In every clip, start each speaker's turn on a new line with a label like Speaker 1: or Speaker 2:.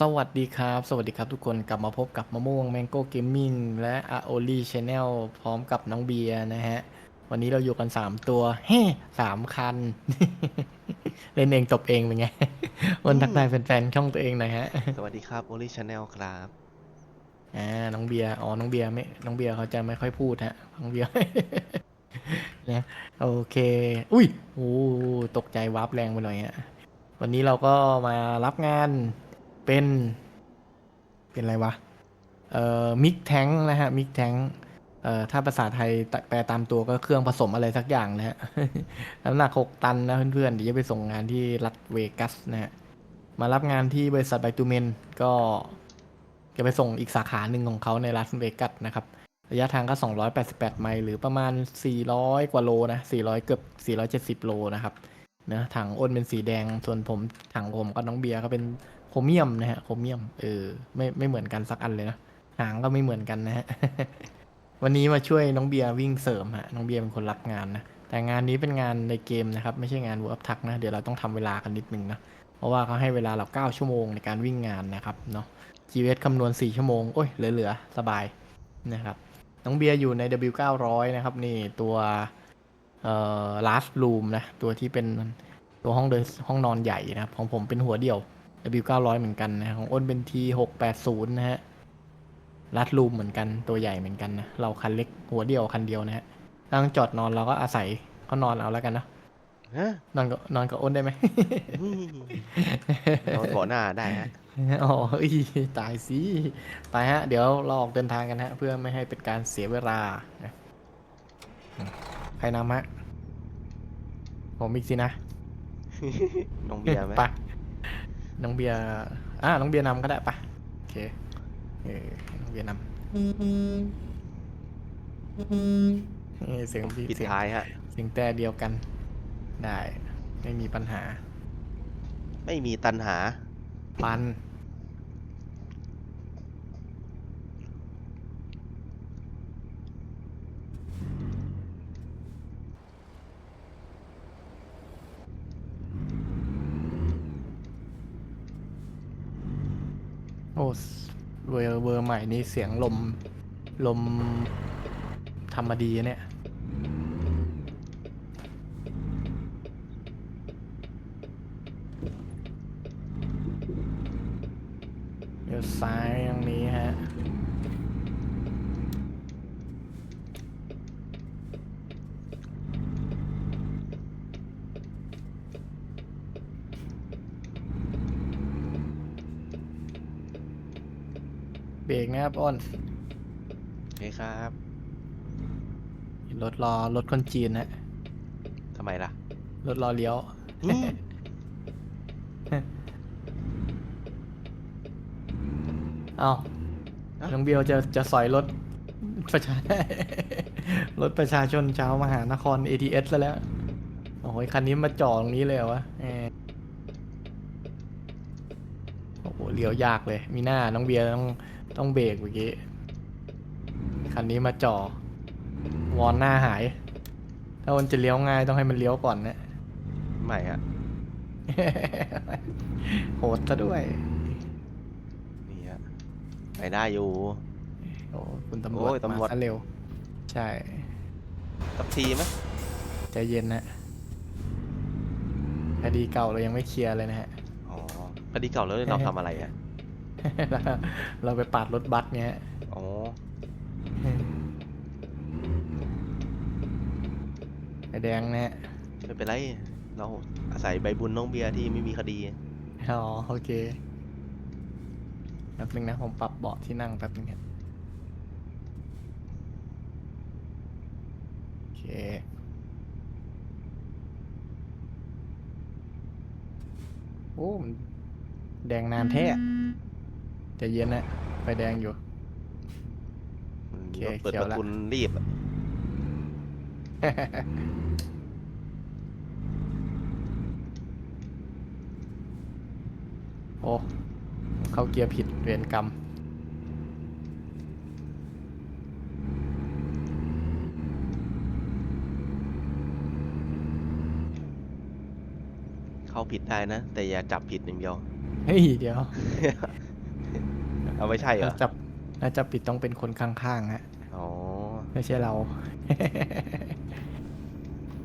Speaker 1: สวัสดีครับ สวัสดีครับทุกคนกลับมาพบกับมะม่วง Mango Gaming และ a o l i Channel พร้อมกับน้องเบียร์นะฮะ วันนี้เราอยู่กัน 3 ตัวเฮ้สามคัน เล่นเองจบเองเป็นไง วันทักทายแฟนๆช่องตัวเองหน่อยฮะ
Speaker 2: สวัสดีครับโอลิชแนลครับ
Speaker 1: อ่า น้องเบียร์ อ๋อ น้องเบียร์ไม่ น้องเบียร์เขาจะไม่ค่อยพูดฮะ น้องเบียร์ นะโอเค อุ้ย โอ้ ตกใจวาร์ปแรงไปหน่อยฮะ วันนี้เราก็มารับงาน เป็น เป็นอะไรวะ เอ่อ มิกแทงนะฮะ มิกแทงเอ่อ ถ้าภาษาไทยแปลตามตัวก็เครื่องผสมอะไรสักอย่างนะฮะ น้ำหนักหกตันนะเพื่อนๆ เดี๋ยวจะไปส่งงานที่รัฐเวกัสนะฮะ มารับงานที่บริษัทไบตูเมนก็จะไปส่งอีกสาขาหนึ่งของเขาในรัสเวกัสนะครับ ระยะทางก็ 288 ไมล์หรือประมาณ 400 กว่าโลนะ 400 เกือบ 470 โลนะครับนะถังอ้นเป็นสีแดง ส่วนผมถังผมกับน้องเบียร์ก็เป็น เมียมนะฮะโครเมียม เออ ไม่ไม่เหมือนกันสักอันเลยนะหางก็ไม่เหมือนกันนะฮะวันนี้มาช่วยน้องเบียร์วิ่งเสริมฮะน้องเบียร์เป็นคนรับงานนะแต่งานนี้เป็นงานในเกมนะครับ ไม่ใช่งาน Work ทักนะ เดี๋ยวเราต้องทำเวลากันนิดนึงนะ เพราะว่าเขาให้เวลาเรา9ชั่วโมงในการวิ่งงานนะครับเนาะ GS คำนวณ 4 ชั่วโมง โอ้ย เหลือๆ สบายนะครับ น้องเบียร์อยู่ใน W900 นะครับ นี่ตัวเอ่อ last room นะ ตัวที่เป็นตัวห้องเดินห้องนอนใหญ่นะครับ ของผมเป็นหัวเดี่ยว W900 เหมือนกันนะของอ้นเป็น T680 นะฮะ last room เหมือนกันตัวใหญ่เหมือนกันนะเราคันเล็กหัวเดี่ยวคันเดียวนะฮะตั้งจอดนอนเราก็อาศัยเขานอนเอาแล้วกันเนอะ
Speaker 2: ฮะ
Speaker 1: นอนกับนอนกับอ้นได้ไหม
Speaker 2: อืมนอนเบาะหน้าได้ฮะ
Speaker 1: อ๋อเอ้ยตายสิไปฮะ เดี๋ยวเราออกเดินทางกันฮะ เพื่อไม่ให้เป็นการเสียเวลานะใครนำฮะผมอีกสินะ
Speaker 2: น้องเบียร์ไหม
Speaker 1: ไป น้องเบียร์อะน้องเบียร์นำก็ได้ไปะโอเคเออน้องเบียร์นำเออเสียงพี่
Speaker 2: ปิด
Speaker 1: เสียง
Speaker 2: ท้ายฮะ
Speaker 1: เสียงแต่เดียวกัน ได้ ไม่มีปัญหา
Speaker 2: ไม่มีตันหา
Speaker 1: ปัน โอ้เวอร์เวอร์ใหม่นี้เสียงลมลมทำมาดีเนี่ย เดี๋ยวซ้ายตรงนี้ฮะ เบรกนะ ครับอ้น
Speaker 2: โอเคครับ
Speaker 1: รถรอรถคนจีนฮะ
Speaker 2: ทำไมล่ะ
Speaker 1: รถรอเลี้ยว
Speaker 2: อืม
Speaker 1: เอา
Speaker 2: เอ้า
Speaker 1: น้องเบียวจะจะสอยรถประชา รถประชาชนชาวมหานคร ATS ซะแล้ว โอ้ยคันนี้มาจอดตรงนี้เลยเหรอวะแหมโอ้โหเลี้ยวยากเลย มีหน้าน้องเบียร์ต้อง ต้องเบรกเมื่อกี้ คันนี้มาจอวอนหน้าหาย ถ้ามันจะเลี้ยวง่ายต้องให้มันเลี้ยวก่อนนะ
Speaker 2: ไม่ฮะ
Speaker 1: โหดซะด้วย
Speaker 2: นี่ฮะ ไปได้อยู่
Speaker 1: โอ้คุณตำรวจ
Speaker 2: โอ้ยตำรวจ
Speaker 1: มาซะเร็ว ใช่
Speaker 2: สักทีไหม
Speaker 1: ใจเย็นนะคดีเก่าเรายังไม่เคลียร์เลยนะฮะ
Speaker 2: อ๋อคดีเก่าแล้วเราทำอะไรอะ
Speaker 1: แล้ว เราไปปาดรถบัสเนี้ยฮะ
Speaker 2: อ๋อ
Speaker 1: ไอแดงนะฮะ
Speaker 2: ไม่เป็นไร เราอาศัยใบบุญน้องเบียร์ที่ไม่มีคดี
Speaker 1: อ๋อ โอเคแป๊บนึงนะผมปรับเบาะที่นั่งแป๊บนึงครับโอเคโอ้มันแดงนานแท้ ใจะเย็นนะไฟแดงอยู่
Speaker 2: มัน
Speaker 1: โอเค
Speaker 2: รถเปิด
Speaker 1: เขียว
Speaker 2: ประ
Speaker 1: ละ
Speaker 2: ทุนรีบอะ
Speaker 1: โอ้ เข้าเกียร์ผิดเวรกรรม
Speaker 2: เข้าผิดได้นะ แต่อย่าจับผิดอย่างเดียว
Speaker 1: เฮ้ย เดี๋ยว
Speaker 2: เอาไม่ใช่เหรอ
Speaker 1: น่าจะน่าจะปิดต้องเป็นคนข้างๆฮะ
Speaker 2: อ๋อ
Speaker 1: ไม่ใช่เรา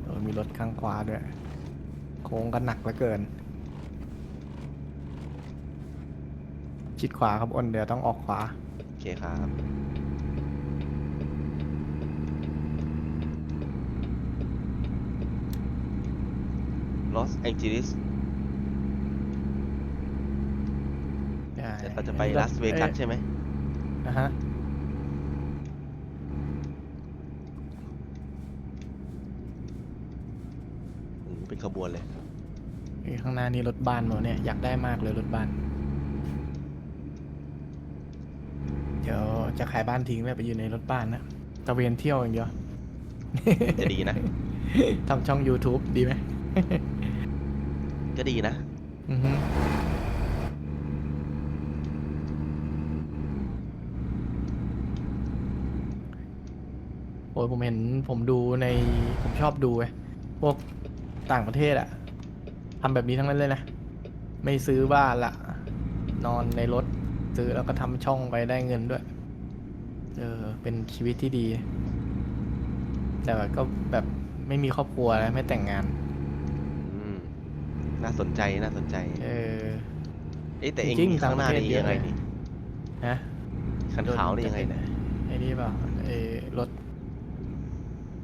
Speaker 1: เออมีรถข้างขวาด้วย โค้งกันหนักเหลือเกิน ชิดขวาครับอ้นเดี๋ยวต้องออกขวา
Speaker 2: โอเคครับลอสแอง เจลิส
Speaker 1: ใช่
Speaker 2: เราจะไปลาสเวกัสใช่ไหม
Speaker 1: นะฮะ
Speaker 2: โอ้โหเป็นขบวนเลย
Speaker 1: เอ้ยข้างหน้านี่รถบ้านหมดเนี่ยอยากได้มากเลยรถบ้าน เดี๋ยวจะขายบ้านทิ้งแล้วไปอยู่ในรถบ้านนะตะเวนเที่ยวอย่างเดียว
Speaker 2: จะดีนะ
Speaker 1: ทำช่อง YouTube ดีไหม
Speaker 2: ก็ดีนะ
Speaker 1: อือฮึ อ้ยผมเห็นผมดูในผมชอบดูไงพวกต่างประเทศอะทำแบบนี้ทั้งนั้นเลยนะ ไม่ซื้อบ้านละนอนในรถซื้อแล้วก็ทำช่องไปได้เงินด้วย เออ เป็นชีวิตที่ดี แต่ว่าก็แบบไม่มีครอบครัวนะไม่แต่งงาน
Speaker 2: อืมน่าสนใจน่าสนใจ
Speaker 1: เออ
Speaker 2: เอ๊ะแต่เอง
Speaker 1: จริง
Speaker 2: มี
Speaker 1: ๆ
Speaker 2: ข้างหน้า
Speaker 1: ต่างประเทศ
Speaker 2: นี่ยังไง
Speaker 1: เยอะเลย
Speaker 2: นี่
Speaker 1: ฮะ
Speaker 2: คันขาวนี่ยังไงเนี่ย
Speaker 1: ไอ้นี่เปล่าไอ้รถ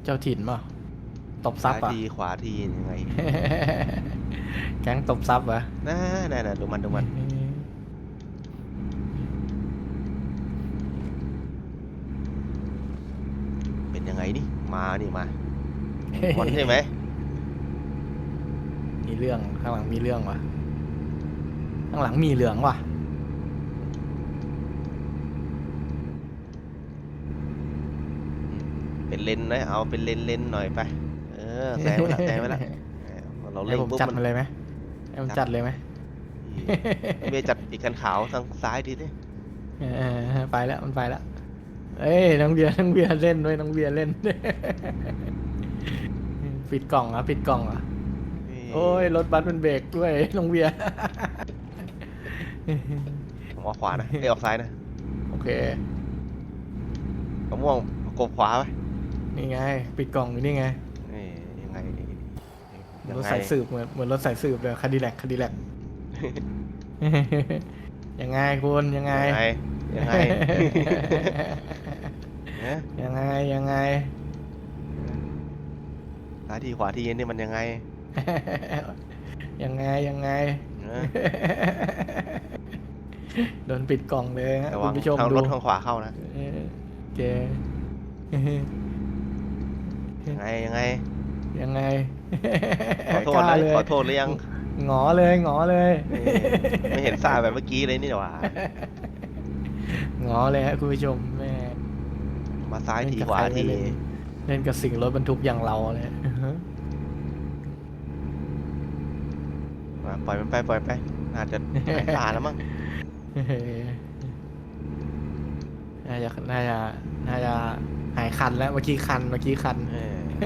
Speaker 1: เจ้าถิ่นเปล่าตบซับ
Speaker 2: ซ้าย
Speaker 1: อะ
Speaker 2: ที ขวาทียังไง
Speaker 1: แก๊งตบซับเหรอะ
Speaker 2: น่าน่าน่าดูมันดูมันเป็นยังไงนี่มานี่มาวันใช่ไหม
Speaker 1: มีเรื่องข้างหลังมีเรื่องวะข้างหลังมีเหลืองว่ะ
Speaker 2: เป็นเลนนะเอาเป็นเลนเลนหน่อยไป เออแซงไปละแซงไปละเออเรา
Speaker 1: ให้
Speaker 2: เล่น
Speaker 1: ผม
Speaker 2: ปุ๊บ
Speaker 1: จัด
Speaker 2: มัน
Speaker 1: มันเลยไหมให้ผมจัดเลยไหม
Speaker 2: เมย์จัดอีกคันขาวทางซ้ายดีดิ
Speaker 1: เออไปแล้วมันไปแล้วเอ้ยน้องเบียร์น้องเบียร์เล่นด้วยน้องเบียร์เล่นปิดกล่องเหรอะปิดกล่องเหรอะโอ้ยรถบัสมันเบรกด้วยน้องเบียร์
Speaker 2: ผมออกขวานะเอ้ยออกซ้ายนะ
Speaker 1: โอเค
Speaker 2: มะม่วงกบขวาไป
Speaker 1: นี่ไง ปิดกล่องอยู่นี่ไง
Speaker 2: เอ้ยยังไงยัง
Speaker 1: รถ
Speaker 2: ไง
Speaker 1: สายสืบเหมือนเหมือนรถสายสืบเลยคดีแลกคดีแลกยังไงคุณยังไง
Speaker 2: ยังไง ยังไงเอ๊ะ
Speaker 1: ยังไงยังไง
Speaker 2: ซ้ายทีขวาทีนี่มันยังไง
Speaker 1: ยังไงยังไง
Speaker 2: เออ
Speaker 1: โดนปิดกล่องเลยฮะ
Speaker 2: ระ
Speaker 1: คุ
Speaker 2: วัง
Speaker 1: ณผู้ชม
Speaker 2: ทาง
Speaker 1: ดู
Speaker 2: รถทางขวาเข้านะ
Speaker 1: เออเจ
Speaker 2: ยังไงยังไง
Speaker 1: ยังไง
Speaker 2: ขอโทษ
Speaker 1: กล้า
Speaker 2: เลย
Speaker 1: เลย
Speaker 2: ขอโทษหรือยัง
Speaker 1: หงอเลยหงอเลย
Speaker 2: นี่ไม่เห็นซ่าแบบเมื่อกี้เลยนี่หว่า
Speaker 1: หงอเลยฮะคุณผู้ชมแม่
Speaker 2: มาซ้ายที
Speaker 1: เล่นกับ
Speaker 2: ขวา
Speaker 1: ใครไม่
Speaker 2: ที
Speaker 1: เล่นเล่นกับสิ่งรถบรรทุกอย่างเราเลย
Speaker 2: มาปล่อยมันไปปล่อยไปน่าจะหายตาแล้วมั้ง
Speaker 1: น่าจะน่าจะน่าจะหายคันแล้วเมื่อกี้คันเมื่อกี้คัน
Speaker 2: เออ เจ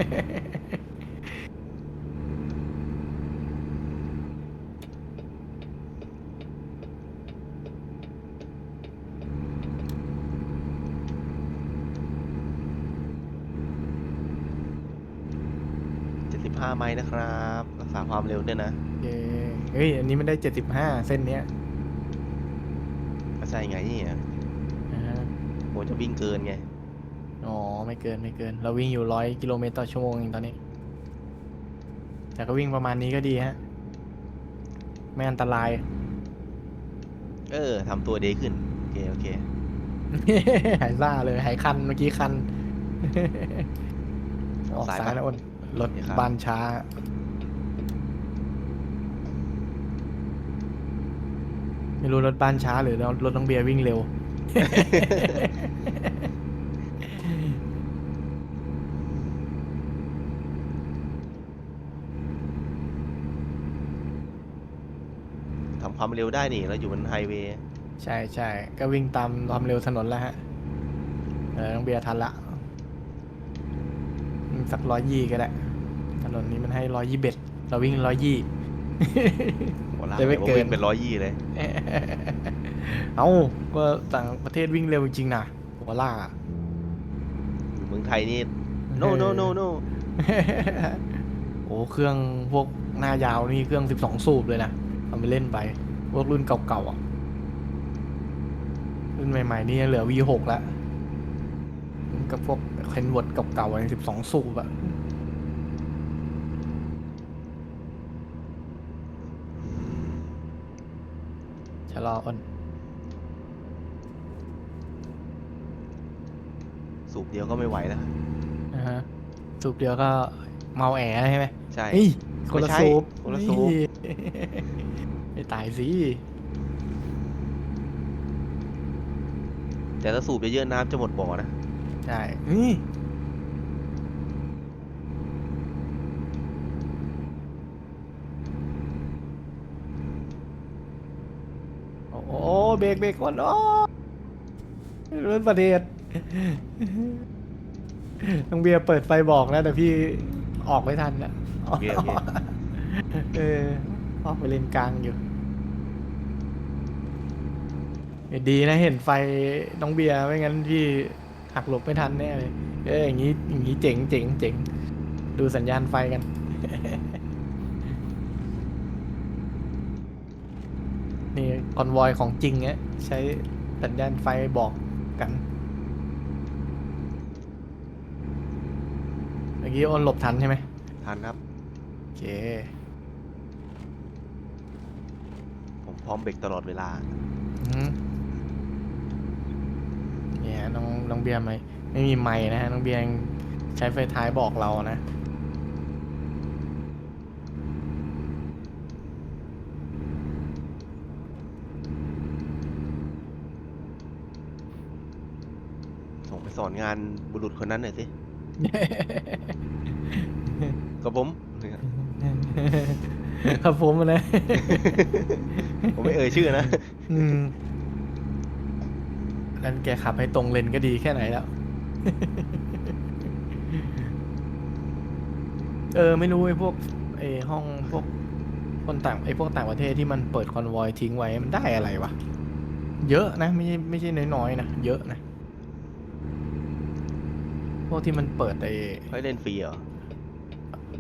Speaker 2: ็ดสิบห้าไมล์นะครับ รักษาความเร็วด้วยนะ
Speaker 1: เย้เฮ้ย อันนี้มันได้เจ็ดสิบห้าเส้นเนี้ย
Speaker 2: ก็ใช่ไงนี่
Speaker 1: อ่า
Speaker 2: โหจะวิ่งเกินไง
Speaker 1: อ๋อ ไม่เกินไม่เกิน เราวิ่งอยู่ร้อยกิโลเมตรต่อชั่วโมงเองตอนนี้ แต่ก็วิ่งประมาณนี้ก็ดีฮะ ไม่อันตราย
Speaker 2: เออทำตัวดีขึ้น โอเค โอเค
Speaker 1: หายซ่าเลยหายคันเมื่อกี้คัน ออก
Speaker 2: ซ้าย
Speaker 1: ซ้าย
Speaker 2: ปะ
Speaker 1: นะอ้นรถ
Speaker 2: โอเคครับ
Speaker 1: บานช้า ไม่รู้รถบ้านช้าหรือรถน้องเบียร์วิ่งเร็ว
Speaker 2: ทำ ความเร็วได้นี่เราอยู่บนไฮเวย์
Speaker 1: ใช่ใช่ก็วิ่งตามความเร็วถนนแล้วฮะเออน้องเบียร์ทันละอืมสักร้อยยี่ก็ได้ ถนนนี้มันให้ร้อยยี่เบ็ดเราวิ่งร้อยยี่
Speaker 2: โหล่า
Speaker 1: จะไม่
Speaker 2: ไหนว่า
Speaker 1: เกิน
Speaker 2: วิ่งเป็นร้อยยี่เลย
Speaker 1: เอ้าก็ต่างประเทศวิ่งเร็วจริงๆนะหัวล่าอะ
Speaker 2: อยู่เมืองไทยนี่ no no no no
Speaker 1: โอ้เครื่องพวกหน้ายาวนี่เครื่อง 12 สูบเลยนะทำไปเล่นไป พวกรุ่นเก่าๆอะ รุ่นใหม่ๆ นี่เหลือ V6 แล้วกับพวกเคนวดเก่าๆอะไร12สูบอะชะลออ้น
Speaker 2: สูบเดียวก็ไม่ไหวแล้ว
Speaker 1: นะฮะสูบเดียวก็เมาแอใช่ไหม
Speaker 2: ใช่
Speaker 1: เฮ้ยคนละ
Speaker 2: ไม่ใช่
Speaker 1: สูบ
Speaker 2: คนละสูบ
Speaker 1: เฮ้ย ไม่ตายสิ
Speaker 2: แต่ถ้าสูบเยอะๆน้ำจะหมดบ่อนะ
Speaker 1: ใช่นี่โอ้โหเบรกเบรกก่อนโอ้รถประเทศน้องเบียร์เปิดไฟบอกนะแต่พี่ออกไม่ทันอะ
Speaker 2: โอเคโอเค
Speaker 1: เออ ออกไปเลนกลางอยู่เออดีนะเห็นไฟน้องเบียร์ไม่งั้นพี่หักหลบไม่ทันแน่เลย เอออย่างนี้อย่างนี้เจ๋งเจ๋งเจ๋งดูสัญญาณไฟกัน นี่คอนวอยของจริงเนี้ยใช้สัญญาณไฟบอกกันเมื่อกี้อ้นหลบทันใช่ไหม
Speaker 2: ทันครับ
Speaker 1: โอเค
Speaker 2: ผม พร้อมเบรกตลอดเวลา
Speaker 1: อืมเนี่ยน้องน้องเบียร์ไม่ไม่มีไม้นะฮะน้องเบียร์ยังใช้ไฟท้ายบอกเรานะ
Speaker 2: ส่งไปสอนงานบุรุษคนนั้นหน่อยสิ กับผม
Speaker 1: ครับผมนะ
Speaker 2: ผมไม่เอ่ยชื่อนะ
Speaker 1: อืมนั่นแกขับให้ตรงเลนก็ดีแค่ไหนแล้ว เออ ไม่รู้ไอ้พวกไอ้ห้องพวกคนต่างไอ้พวกต่างประเทศที่มันเปิดคอนวอยทิ้งไว้มันได้อะไรวะ เยอะนะ ไม่ใช่ไม่ใช่น้อยๆนะ เยอะนะ พวกที่มันเปิดไอ้
Speaker 2: ให้เล่นฟรีเหรอ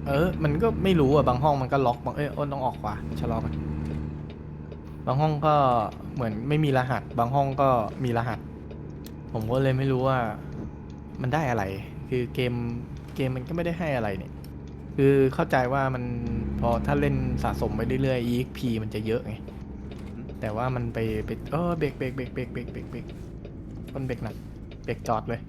Speaker 1: เออ มันก็ไม่รู้อะ บางห้องมันก็ล็อกบางเอ้ยอ้นต้องออกขวาชะลอกัน บางห้องก็เหมือนไม่มีรหัส บางห้องก็มีรหัส ผมก็เลยไม่รู้ว่ามันได้อะไร คือเกมเกมมันก็ไม่ได้ให้อะไรเนี่ย คือเข้าใจว่ามันพอถ้าเล่นสะสมไปเรื่อยๆ EXP มันจะเยอะไง แต่ว่ามันไปไปเออเบรกเบรกเบรกเบรกเบรกเบรกเบรกต้นเบรกหนักเบรกจอดเลย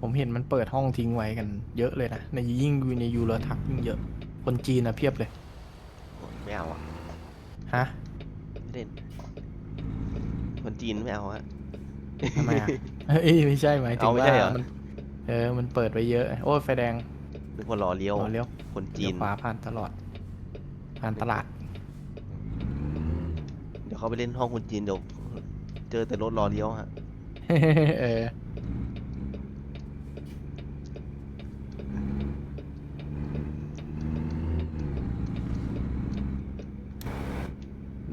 Speaker 1: ผมเห็นมันเปิดห้องทิ้งไว้กันเยอะเลยนะ ในยิ่งในยูโรทักยิ่งเยอะ คนจีนนะเพียบเลย
Speaker 2: ไม่เอาอะ
Speaker 1: ฮะ
Speaker 2: ไม่เล่น คนจีนไม่เอาฮะ
Speaker 1: ทำไมอะ เอ้ยไม่ใช่หมายถึ
Speaker 2: เอา
Speaker 1: ง
Speaker 2: ไม่
Speaker 1: ว่า
Speaker 2: ใช่เหรอ
Speaker 1: มันเออมันเปิดไว้เยอะ โอ้ยไฟแดง
Speaker 2: นึกว่ารอเลี้ยว
Speaker 1: อ๋อเลี้ยว
Speaker 2: คน
Speaker 1: เลี้
Speaker 2: จี
Speaker 1: ยวนขวาผ่านตลอด ผ่านตลาด
Speaker 2: เดี๋ยวเขาไปเล่นห้องคนจีนเดี๋ยวเจอแต่รถรอเลี้ยวฮะ
Speaker 1: เออ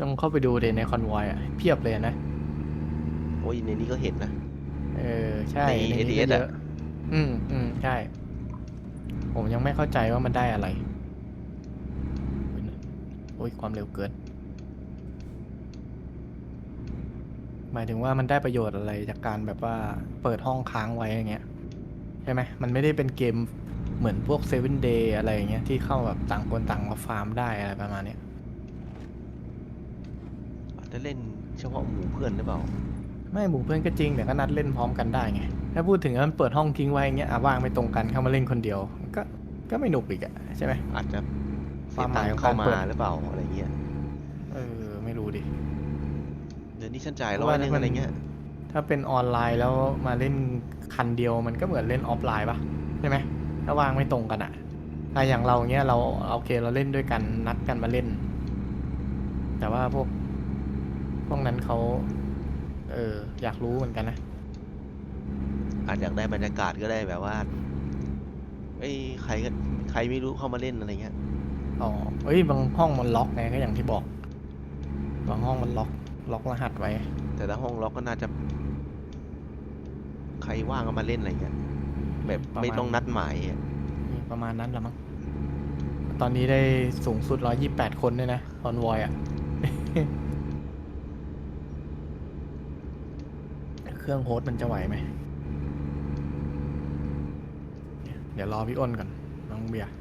Speaker 1: ลองเข้าไปดูเดในคอนวอยอะเพียบเลยนะ
Speaker 2: โอ้ยในนี้ก็เห็นนะ
Speaker 1: เออ ใช่
Speaker 2: ใน
Speaker 1: นี้ก็
Speaker 2: ADS
Speaker 1: เย
Speaker 2: อะ
Speaker 1: อะ อืมอืมใช่ ผมยังไม่เข้าใจว่ามันได้อะไร โอ้ยความเร็วเกิน หมายถึงว่ามันได้ประโยชน์อะไรจากการแบบว่าเปิดห้องค้างไว้อย่างเงี้ยใช่ไหมมันไม่ได้เป็นเกมเหมือนพวกเซเว่นเดย์อะไรอย่างเงี้ยที่เข้าแบบต่างคนต่างมาฟาร์มได้อะไรประมาณเนี้ย
Speaker 2: อา จจะเล่นเฉพาะหมู่เพื่อนหรือเปล่า
Speaker 1: ไม่หมู่เพื่อนก็จริงแต่ก็นัดเล่นพร้อมกันได้ไง ถ้าพูดถึงว่ามันเปิดห้องทิ้งไว้อย่างเงี้ยอะว่างไม่ตรงกันเข้ามาเล่นคนเดียว ก็ก็ไม่หนุกอีกอะใช่ไหม
Speaker 2: อาจจะเสี
Speaker 1: ควายมห
Speaker 2: ตั
Speaker 1: มางย
Speaker 2: ค์
Speaker 1: ของ
Speaker 2: เข้า
Speaker 1: การ
Speaker 2: มา
Speaker 1: เปิด
Speaker 2: หรือเปล่าอะไรเงี้ย
Speaker 1: เออไม่รู้ดิ
Speaker 2: เดี๋ยวนี้ฉันจ่าย
Speaker 1: เพ
Speaker 2: ร้
Speaker 1: ราะ
Speaker 2: อย
Speaker 1: ว่า
Speaker 2: หนึง
Speaker 1: มัน
Speaker 2: อะไรเงี้ย
Speaker 1: ถ้าเป็นออนไลน์แล้วมาเล่นคันเดียวมันก็เหมือนเล่นออฟไลน์ปะใช่ไหมถ้าว่างไม่ตรงกันอะถ้าอย่างเราเงี้ยเราโอเคเราเล่นด้วยกันนัดกันมาเล่น แต่ว่าพวก พวกนั้นเขาเอออยากรู้เหมือนกันนะ
Speaker 2: อาจอยากได้บรรยากาศก็ได้แบบว่าเอ้ยใครก็ใครไม่รู้เข้ามาเล่นอะไรเงี้ย
Speaker 1: ออ๋อ เอ้ย บางห้องมันล็อกไงก็อย่างที่บอก บางห้องมันล็อก ล็อกรหัสไว้
Speaker 2: แต่ถ้าห้องล็อกก็น่าจะ ใครว่างก็มาเล่นอะไรเงี้ยแบบ
Speaker 1: ประมาณ
Speaker 2: ไม่ต้องนัดหมายอะ
Speaker 1: นี่ประมาณนั้นละมั้ง ตอนนี้ได้สูงสุด 128 คนด้วยนะคอนวอยอะ เค รื่อง โฮสต์มันจะไหวไหม เดี๋ยวรอพี่อ้นก่อน น้องเบียร์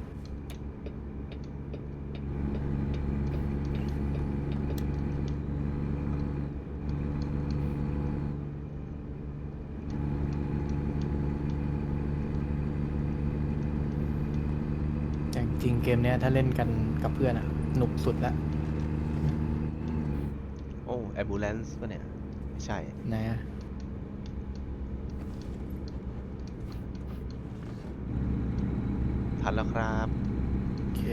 Speaker 1: แต่จริงๆเกมเนี้ยถ้าเล่นกันกับเพื่อนอะหนุกสุดละ
Speaker 2: โอ้แอบูเลนซ์ปะเนี่ย ไม่ใช่
Speaker 1: นะ
Speaker 2: ทันแล้วครับ
Speaker 1: โอเค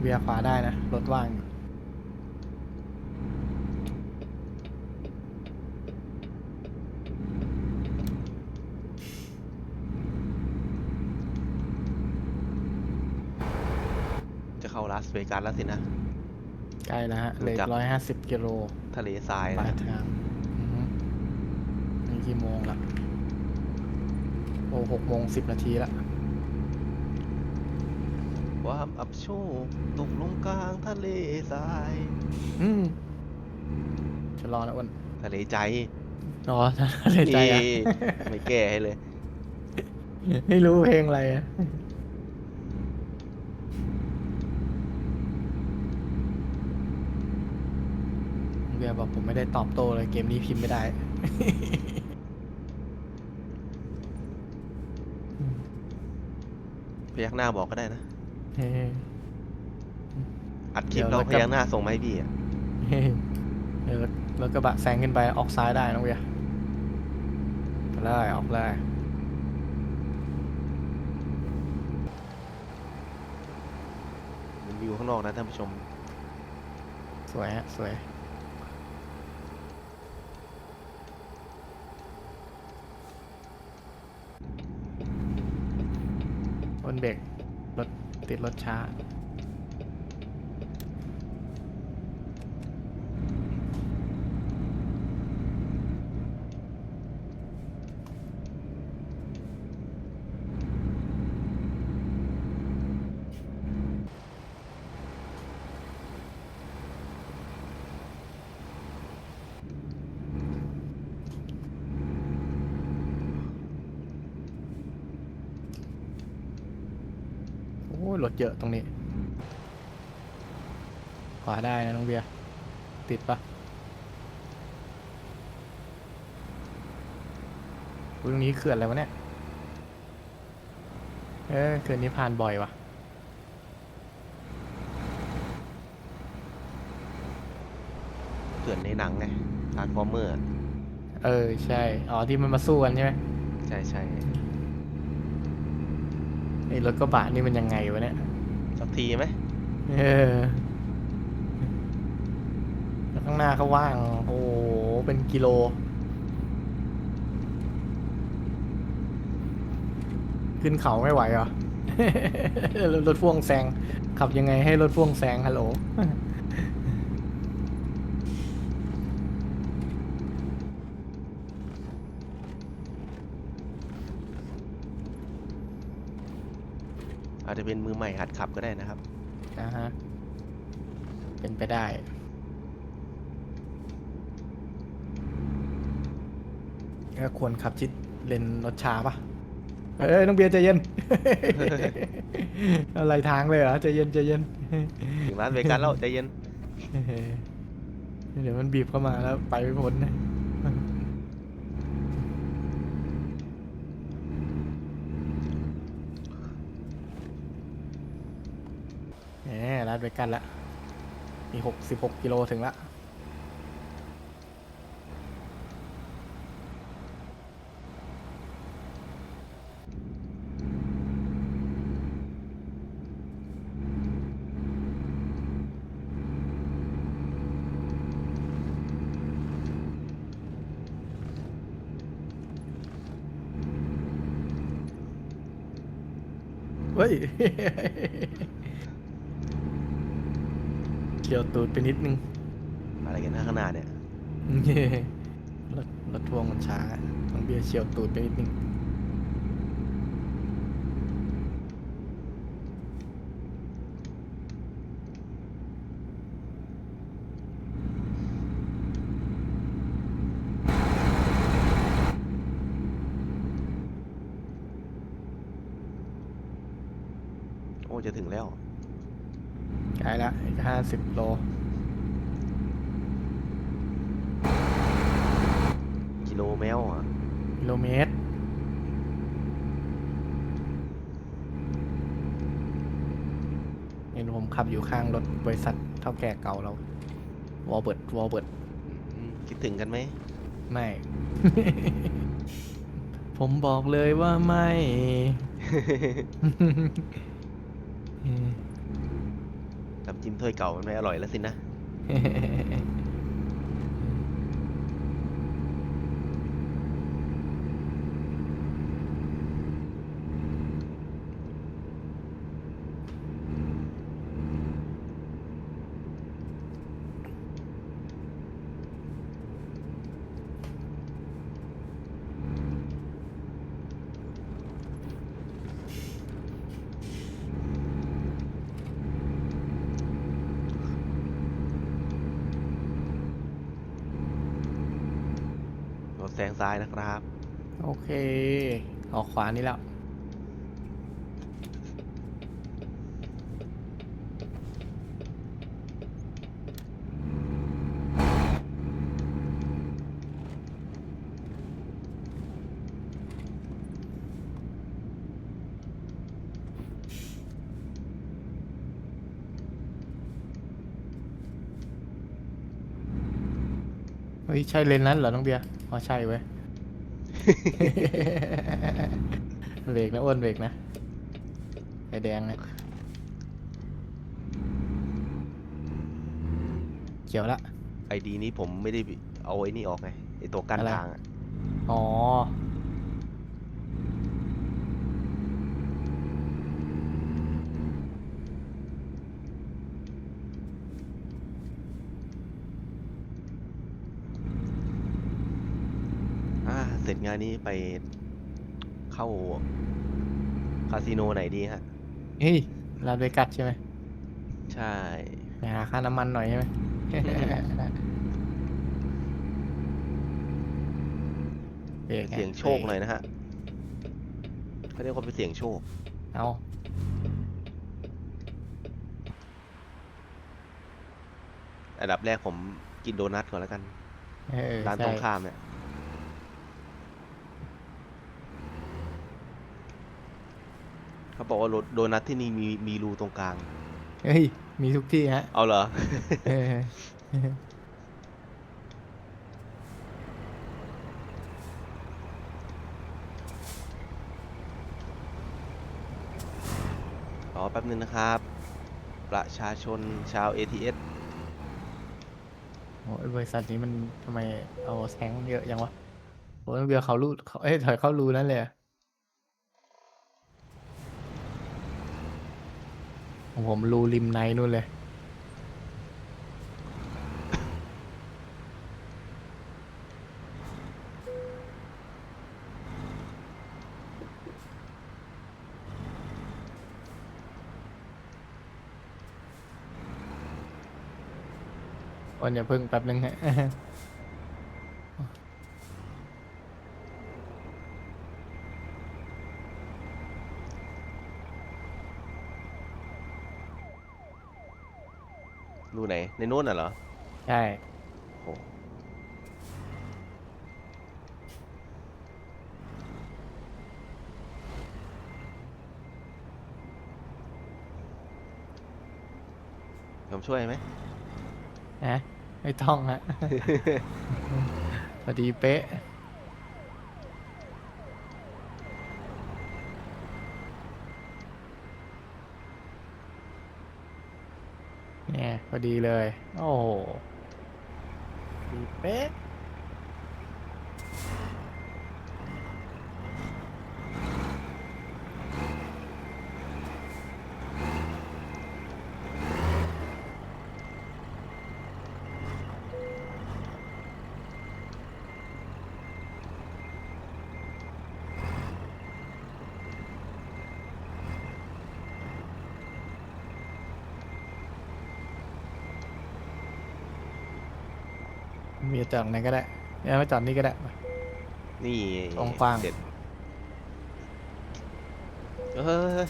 Speaker 1: เบียร์ขวาได้นะ รถว่างอยู่
Speaker 2: จะเข้าลาสเวกัสแล้วสินะ
Speaker 1: ใกล้แล้วฮะเหลย
Speaker 2: รู้จัก
Speaker 1: ร้อยห้าสิบกิโล
Speaker 2: ทะเลทราย
Speaker 1: ปลาย
Speaker 2: นะ
Speaker 1: ทางอือฮึนี่กี่โมงละโอ้หกโมงสิบนาทีละ
Speaker 2: ความอับโชคตกลงกลางทะเลทราย
Speaker 1: อืมจะรอนะอ้วน
Speaker 2: ทะเลใจ
Speaker 1: รอทะเลใจอะ
Speaker 2: นี่ไม่แก้ให้เลย
Speaker 1: ไม่รู้เพลงอะไรอะเบียร์บอกผมไม่ได้ตอบโต้เลยเกมนี้พิมพ์ไม่ได้
Speaker 2: พยักหน้าบอกก็ได้นะ
Speaker 1: เฮ้
Speaker 2: อัดคลิป
Speaker 1: เดี๋ยว
Speaker 2: เรา
Speaker 1: แล้ว
Speaker 2: พ
Speaker 1: ก็
Speaker 2: ยักหน้าส่งมาให้พี่อะ
Speaker 1: เฮ้เดี๋ยวรถกระบะแซงขึ้นไปออกซ้ายได้น้องเบียร์ไปเลยออกเลย
Speaker 2: มันวิวข้างนอกนะท่านผู้ชม
Speaker 1: สวยฮะสวยันเบรกรถติดรถช้า โอ้ ยรถเยอะตรงนี้ ขวาได้นะน้องเบียร์ติดปะอุ๊ยตรงนี้เขื่อนอะไรวะเนี่ย เออเขื่อนนี้ผ่านบ่อยวะ
Speaker 2: เขื่อนในหนังไงทาร์ฟอร์เมอร์
Speaker 1: เออใช่ อ๋อที่มันมาสู้กันใช่ไหม
Speaker 2: ใช่ใช่
Speaker 1: ไอ้รถกระบะนี่มันยังไงวะเนี่ย
Speaker 2: สักทีไหม
Speaker 1: เออแล้วข้างหน้าเขาว่าง โอ้โหเป็นกิโล ขึ้นเขาไม่ไหวเหรอ รถพ่วงแซง ขับยังไงให้รถพ่วงแซงฮัลโหล
Speaker 2: อาจจะ เป็นมือใหม่หัดขับก็ได้นะครับ
Speaker 1: นะฮะ เป็นไปได้ ก็ควรขับชิดเลนรถช้าปะเอ้ยน้องเบียร์ใจเย็น อะไรทางเลยเหรอใจเย็นใจเย็น
Speaker 2: ถึงร้านเวกัสแล้วใจเย็น
Speaker 1: เดี๋ยวมันบีบเข้ามาแล้วไปไม่พ้นนะ ดไปกันละมีหกสิบหกกิโลถึงละเฮ้ย เกี่ยวตูดไปนิดนึง
Speaker 2: อะไรกันนะข้างหน้าเนี่ย
Speaker 1: รถรถทวงมันช้าน้องเบียร์เฉียวตูดไปนิดนึง
Speaker 2: โอ้จะถึงแล้ว
Speaker 1: ใกล้ละอีก ห้าสิบโล
Speaker 2: กิโลแมวอะ
Speaker 1: กิโลเมตร เห็นผมขับอยู่ข้างรถบริษัทเท่าแก่เก่าเรา วอลเบิร์ดวอลเบิร์ด
Speaker 2: อืมคิดถึงกันไหม
Speaker 1: ไม่ ผมบอกเลยว่าไม่
Speaker 2: น้ำจิ้มถ้วยเก่ามันไม่อร่อยแล้วสินะ เราแซงซ้ายนะครับ
Speaker 1: โอเค ออกข วานี่แล้ว เฮ้ย ใช่เลนนั้นเหรอน้องเบียร์อ๋อใช่เว้ย เบรกนะอ้วนเบรกนะไฟแดงนะเขียวละ
Speaker 2: ไอดีนี้ผมไม่ได้เอาไอ้นี่ออกไงไอตัวกั้น
Speaker 1: อะไร
Speaker 2: ทางอะ
Speaker 1: อ๋อ
Speaker 2: อ่า เสร็จงา นนี้ไปเข้าคาสิโนไหนดีฮะ
Speaker 1: เฮ้ยลาสเวกัสใช่ไหม
Speaker 2: ใช่
Speaker 1: ไปหาค่าน้ำมันหน่อยใช่ไหม เบรกไเสี่
Speaker 2: ยงโชคหน่อยนะฮะเขาเรียกว่าเป็นเสี่ยงโชค
Speaker 1: เอา
Speaker 2: อันดับแรกผมกินโดนัทก่อนแล้วกัน
Speaker 1: เออ
Speaker 2: ร้าน
Speaker 1: ใช่
Speaker 2: ตรงข้ามเนี่ย เขาบอกว่าโดโดนัทที่นี่มีมีรูตรงกลาง
Speaker 1: เฮ้ย มีทุกที่ฮะ
Speaker 2: เอาเหรอ
Speaker 1: เออ
Speaker 2: รอแป๊บนึงนะครับ ประชาชนชาว ATS
Speaker 1: โอ้ยบริษัทนี้มันทำไมเอาแสงเยอะจังวะโอ้ยเบียร์เขารูเขาเอ้ยถอยเข้ารูนั่นเลยอะ ของผมรูริมในนู่นเลย วันอย่าเพิ่งแป๊บนึงฮะ
Speaker 2: รูไหน ในโน้นน่ะเหรอ
Speaker 1: ใช่
Speaker 2: โอ้ผมช่วยไหม
Speaker 1: นะ ไม่ต้องฮะ พอดีเป๊ะ เนี่ย พอดีเลย โอ้โหดีเป๊ะ เบียร์จอดไหนก็ได้เนี่ยมาจอดนี่ก็ได้
Speaker 2: นี่
Speaker 1: กว้างๆ
Speaker 2: เด็ดเฮ้ย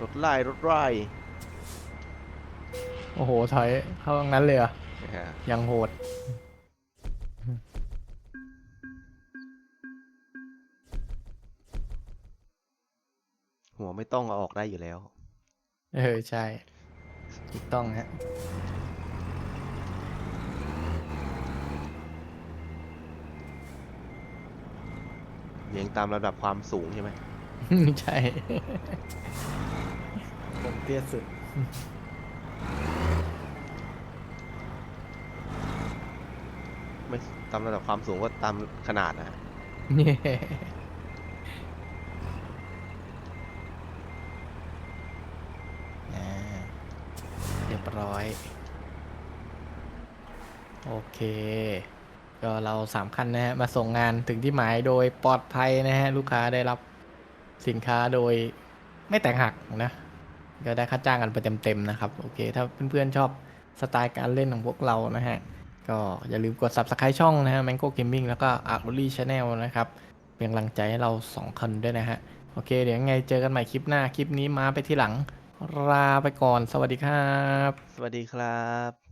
Speaker 2: รถไล่รถไล่
Speaker 1: โอ้โหถอยเข้าตรงนั้นเลยเหรอ
Speaker 2: นะฮะ
Speaker 1: ยังโหด
Speaker 2: หัวไม่ต้องเอาออกได้อยู่แล้ว
Speaker 1: เออใช่ถูกต้องฮะ
Speaker 2: รียงตามระดับความสูงใช่ไหม
Speaker 1: ใช่ ผมเตี้ยสุด
Speaker 2: ไม่ตามระดับความสูงก็ตามขนาดนะฮะ
Speaker 1: เนี่ยอ่าเรียบร้อย โอเค ก็เราสามคันนะฮะมาส่งงานถึงที่หมายโดยปลอดภัยนะฮะลูกค้าได้รับสินค้าโดยไม่แตกหักนะก็ได้ค่าจ้างกันไปเต็มๆนะครับโอเค ถ้าเพื่อนๆชอบสไตล์การเล่นของพวกเรานะฮะก็อย่าลืมกด subscribe ช่องนะฮะ Mango Gaming แล้วก็ a r t o r y Channel นะครับเป็นกำลังใจให้เราสองคนด้วยนะฮะ โอเค เดี๋ยวยังไงเจอกันใหม่คลิปหน้า คลิปนี้มาไปที่หลังลาไปก่อน สวัสดีครับ
Speaker 2: สวัสดีครับ